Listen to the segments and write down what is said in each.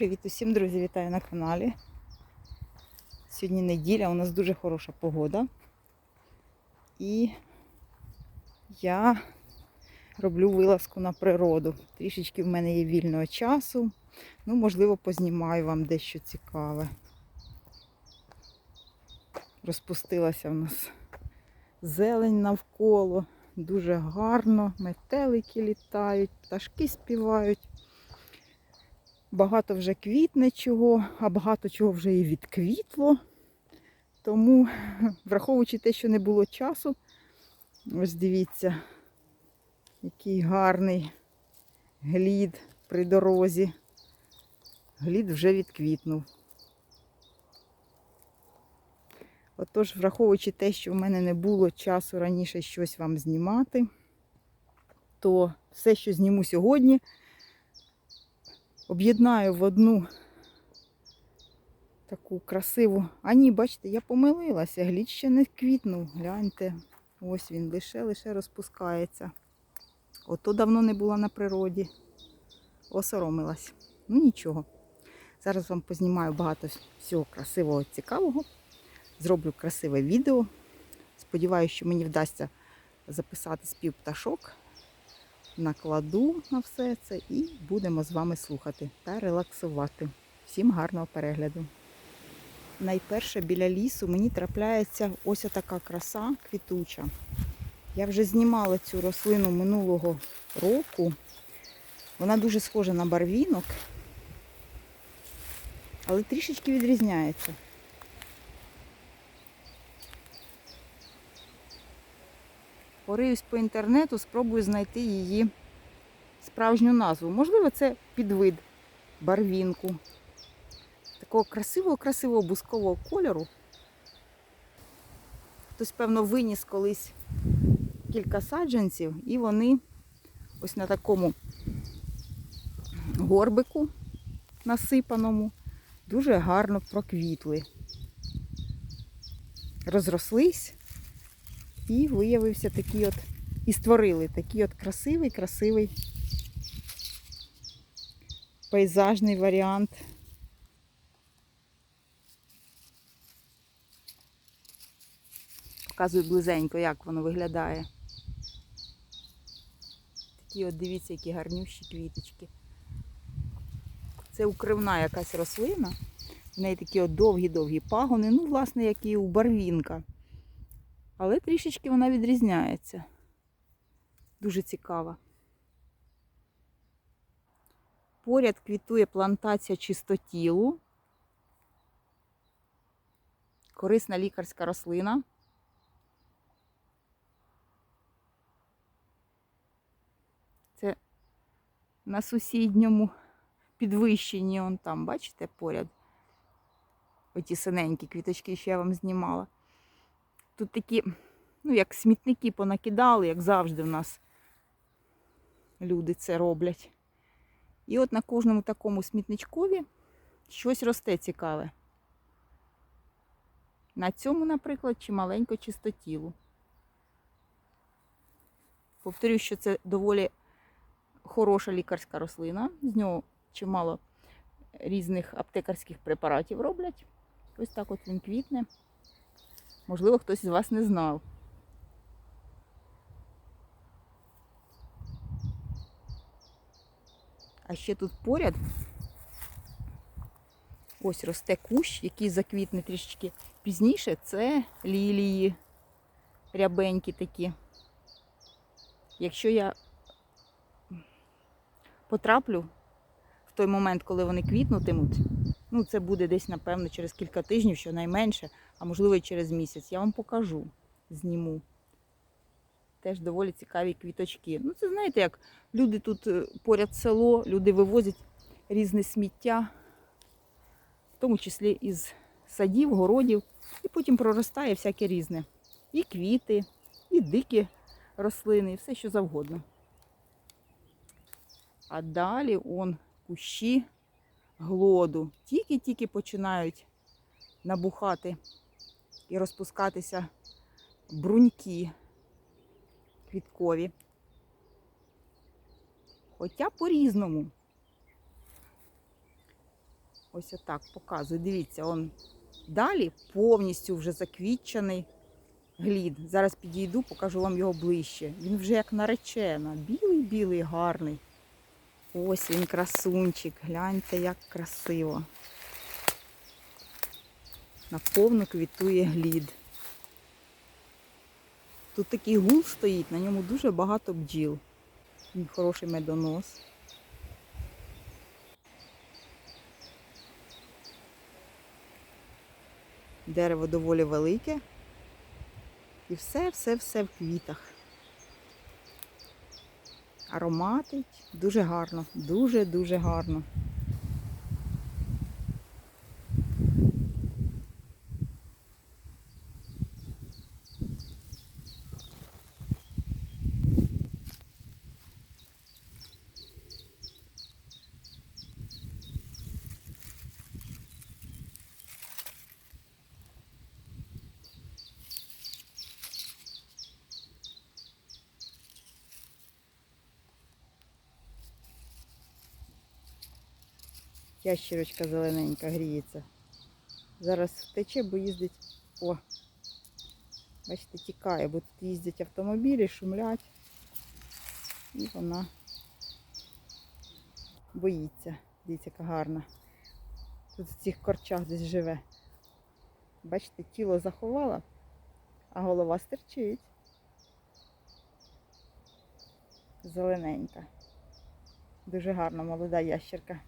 Привіт усім, друзі! Вітаю на каналі. Сьогодні неділя, у нас дуже хороша погода. І я роблю вилазку на природу. Трішечки в мене є вільного часу. Ну, можливо, познімаю вам дещо цікаве. Розпустилася в нас зелень навколо. Дуже гарно. Метелики літають, пташки співають. Багато вже квітне чого, а багато чого вже і відквітло. Тому, враховуючи те, що не було часу, ось дивіться, який гарний глід при дорозі. Глід вже відквітнув. Отож, враховуючи те, що в мене не було часу раніше щось вам знімати, то все, що зніму сьогодні, об'єднаю в одну таку красиву. А ні, бачите, я помилилася, глід ще не квітнув. Гляньте, ось він лише-лише розпускається. Ото давно не була на природі. Осоромилась. Ну нічого. Зараз вам познімаю багато всього красивого, цікавого. Зроблю красиве відео. Сподіваюся, що мені вдасться записати спів пташок накладу на все це і будемо з вами слухати та релаксувати. Всім гарного перегляду. Найперше біля лісу мені трапляється ось така краса квітуча. Я вже знімала цю рослину минулого року. Вона дуже схожа на барвінок, але трішечки відрізняється. Пориюсь по інтернету, спробую знайти її справжню назву. Можливо, це підвид барвінку. Такого красивого-красивого бускового кольору. Хтось, певно, виніс колись кілька саджанців, і вони ось на такому горбику насипаному дуже гарно проквітли. Розрослись. І виявився такий от, і створили такий от красивий, красивий пейзажний варіант. Показую близенько, як воно виглядає. Такі от дивіться, які гарнющі квіточки. Це укривна якась рослина. В неї такі от довгі-довгі пагони, ну, власне, як і у барвінка. Але трішечки вона відрізняється. Дуже цікава. Поряд квітує плантація чистотілу. Корисна лікарська рослина. Це на сусідньому підвищенні, он там, бачите, поряд. Оті синенькі квіточки, що я вам знімала. Тут такі, ну, як смітники понакидали, як завжди в нас люди це роблять. І от на кожному такому смітничкові щось росте цікаве. На цьому, наприклад, чималенько чистотілу. Повторюю, що це доволі хороша лікарська рослина. З нього чимало різних аптекарських препаратів роблять. Ось так от він квітне. Можливо, хтось з вас не знав. А ще тут поряд ось росте кущ, який заквітне трішечки пізніше. Це лілії рябенькі такі. Якщо я потраплю в той момент, коли вони квітнутимуть, ну це буде десь, напевно, через кілька тижнів, щонайменше, а можливо і через місяць. Я вам покажу, зніму. Теж доволі цікаві квіточки. Ну, це знаєте, як люди тут е, поряд село, люди вивозять різне сміття, в тому числі із садів, городів, і потім проростає всяке різне. І квіти, і дикі рослини, і все що завгодно. А далі он кущі глоду. Тільки-тільки починають набухати і розпускатися бруньки квіткові. Хоча по-різному. Ось отак показую. Дивіться, он далі повністю вже заквітчений глід. Зараз підійду, покажу вам його ближче. Він вже як наречена. Білий-білий, гарний. Ось він красунчик. Гляньте, як красиво. Наповну квітує глід. Тут такий гул стоїть, на ньому дуже багато бджіл. Він хороший медонос. Дерево доволі велике. І все-все-все в квітах. Ароматить. Дуже гарно. Дуже-дуже гарно. Ящірочка зелененька гріється. Зараз втече, бо їздить. О! Бачите, тікає, бо тут їздять автомобілі, шумлять. І вона боїться. Дивіться, яка гарна. Тут в цих корчах десь живе. Бачите, тіло заховала, а голова стерчить. Зелененька. Дуже гарна молода ящерка.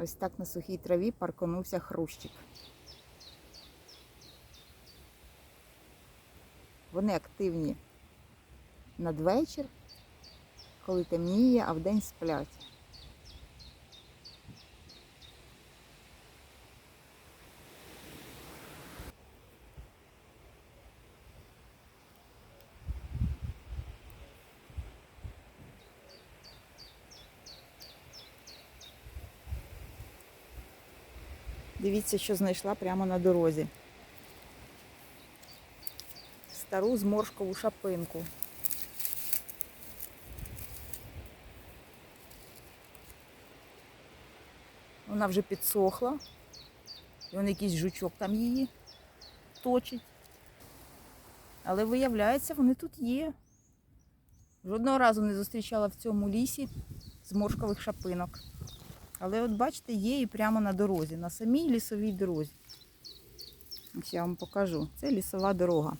Ось так на сухій траві парконувся хрущик. Вони активні надвечір, коли темніє, а вдень сплять. Дивіться, що знайшла прямо на дорозі. Стару зморшкову шапинку. Вона вже підсохла. І он якийсь жучок там її точить. Але виявляється, вони тут є. Жодного разу не зустрічала в цьому лісі зморшкових шапинок. Але от бачите, є і прямо на дорозі, на самій лісовій дорозі. Ось я вам покажу. Це лісова дорога.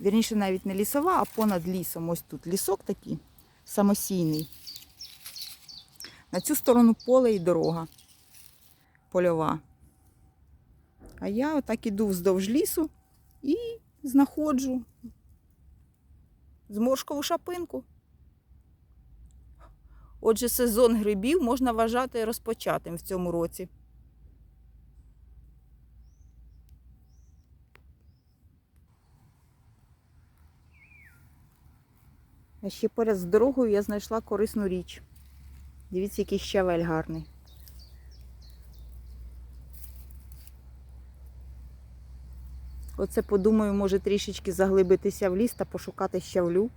Вірніше, навіть не лісова, а понад лісом. Ось тут лісок такий самосійний. На цю сторону поле і дорога польова. А я отак іду вздовж лісу і знаходжу зморшкову шапинку. Отже, сезон грибів можна вважати розпочатим в цьому році. А ще поряд з дорогою я знайшла корисну річ. Дивіться, який щавель гарний. Оце подумаю, може трішечки заглибитися в ліс та пошукати щавлю,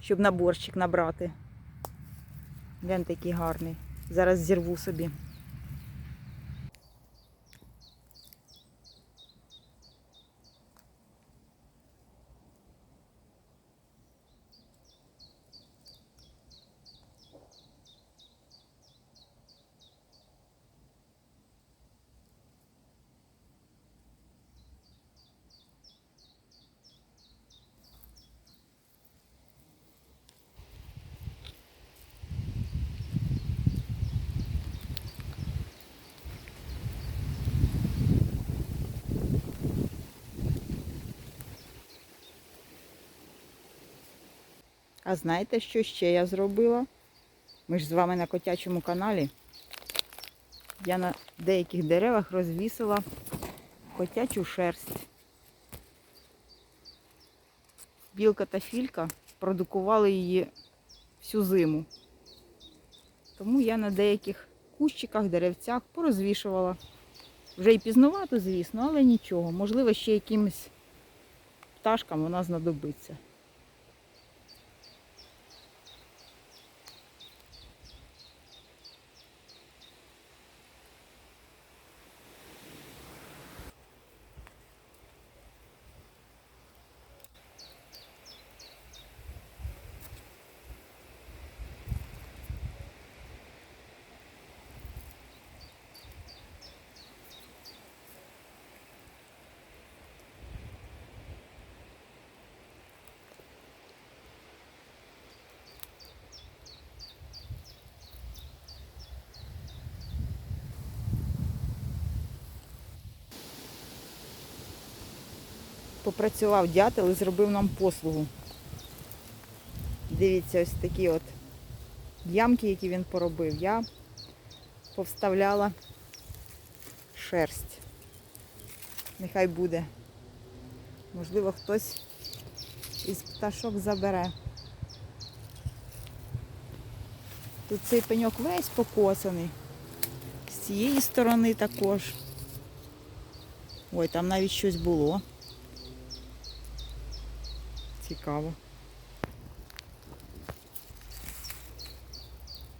щоб на борщик набрати. Глянь такий гарний. Зараз зірву собі. А знаєте, що ще я зробила? Ми ж з вами на котячому каналі. Я на деяких деревах розвісила котячу шерсть. Білка та філька продукували її всю зиму. Тому я на деяких кущиках, деревцях порозвішувала. Вже і пізнувато, звісно, але нічого. Можливо, ще якимось пташкам вона знадобиться. Попрацював дятел і зробив нам послугу. Дивіться, ось такі от ямки, які він поробив. Я повставляла шерсть. Нехай буде. Можливо, хтось із пташок забере. Тут цей пеньок весь покосаний. З цієї сторони також. Ой, там навіть щось було. Цікаво.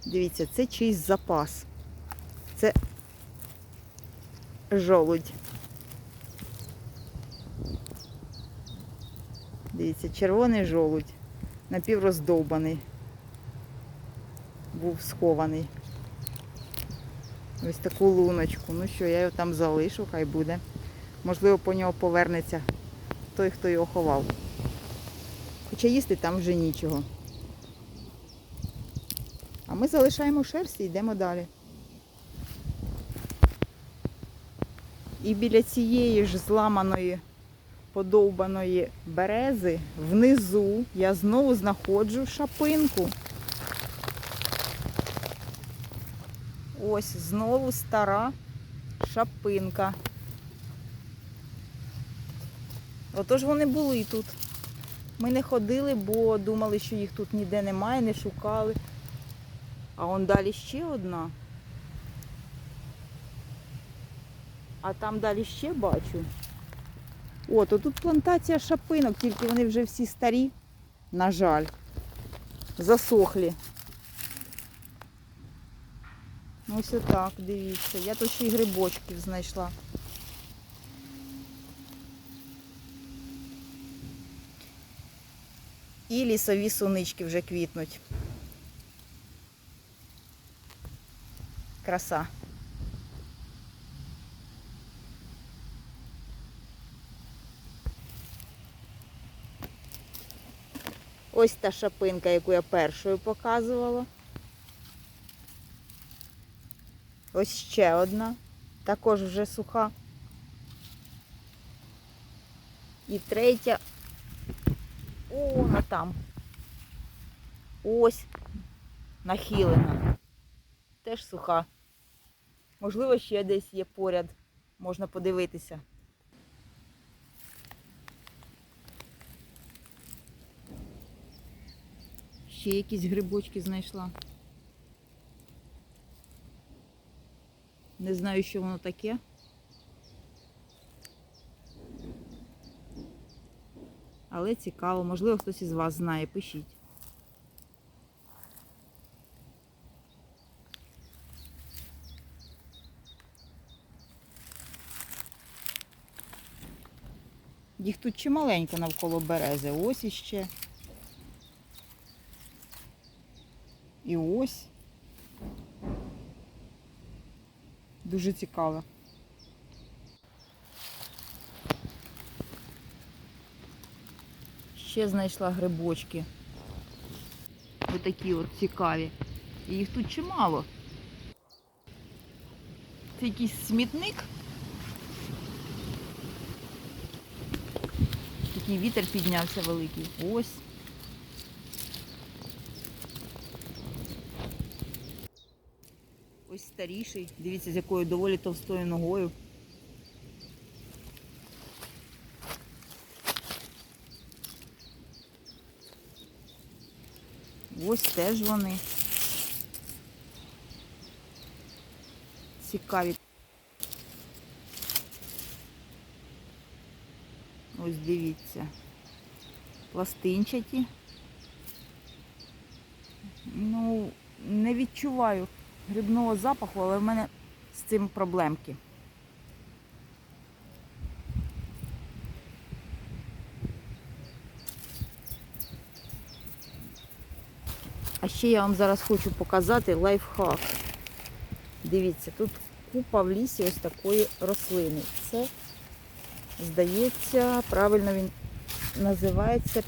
Дивіться, це чийсь запас. Це жолудь. Дивіться, червоний жолудь, напівроздовбаний. Був схований. Ось таку луночку. Ну що, я його там залишу, хай буде. Можливо, по нього повернеться той, хто його ховав. Хоча їсти там вже нічого. А ми залишаємо шерсть і йдемо далі. І біля цієї ж зламаної, подовбаної берези внизу я знову знаходжу шапинку. Ось знову стара шапинка. Отож вони були тут. Ми не ходили, бо думали, що їх тут ніде немає, не шукали. А он далі ще одна. А там далі ще бачу. О, то тут плантація шапинок, тільки вони вже всі старі, на жаль, засохлі. Ось отак, дивіться. Я тут ще й грибочків знайшла. І лісові сунички вже квітнуть. Краса. Ось та шапинка, яку я першою показувала. Ось ще одна, також вже суха. І третя. О, вона там. Ось нахилена. Теж суха. Можливо, ще десь є поряд. Можна подивитися. Ще якісь грибочки знайшла. Не знаю, що воно таке. Але цікаво, можливо, хтось із вас знає, пишіть. Їх тут чималенько навколо берези. Ось іще. І ось. Дуже цікаво. Ще знайшла грибочки. Ось такі от цікаві. І їх тут чимало. Це якийсь смітник. Такий вітер піднявся великий. Ось. Ось старіший. Дивіться, з якою доволі товстою ногою. Теж вони. Цікаві. Ось дивіться. Пластинчаті. Ну, не відчуваю грибного запаху, але в мене з цим проблемки. Ще я вам зараз хочу показати лайфхак. Дивіться, тут купа в лісі ось такої рослини. Це, здається, правильно він називається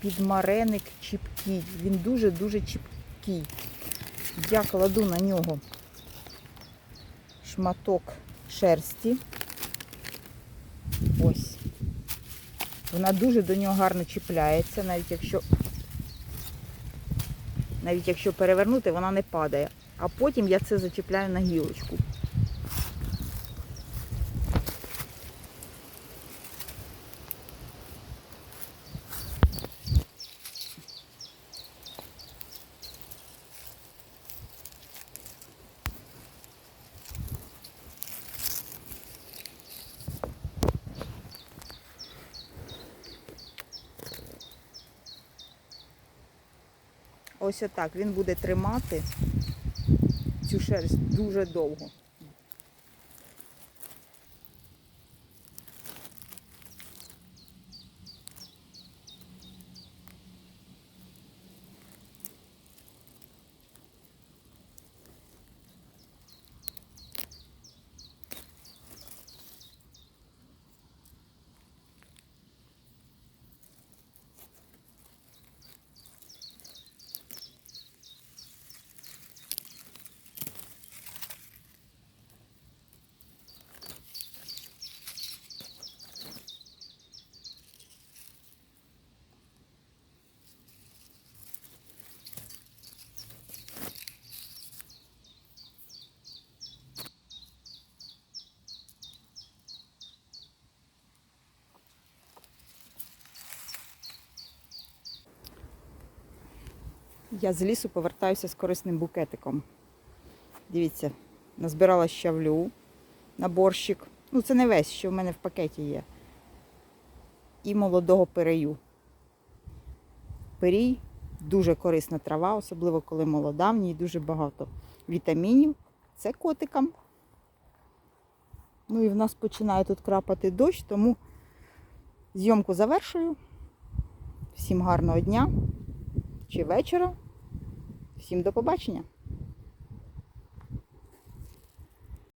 підмареник чіпкий. Він дуже-дуже чіпкий. Я кладу на нього шматок шерсті. Ось. Вона дуже до нього гарно чіпляється, навіть якщо навіть якщо перевернути, вона не падає. А потім я це зачіпляю на гілочку. Ось отак він буде тримати цю шерсть дуже довго. Я з лісу повертаюся з корисним букетиком. Дивіться, назбирала щавлю на борщик. Ну, це не весь, що в мене в пакеті є. І молодого перею. Перій дуже корисна трава, особливо коли молода, в ній дуже багато вітамінів. Це котикам. Ну і в нас починає тут крапати дощ, тому зйомку завершую. Всім гарного дня чи вечора. Всім до побачення!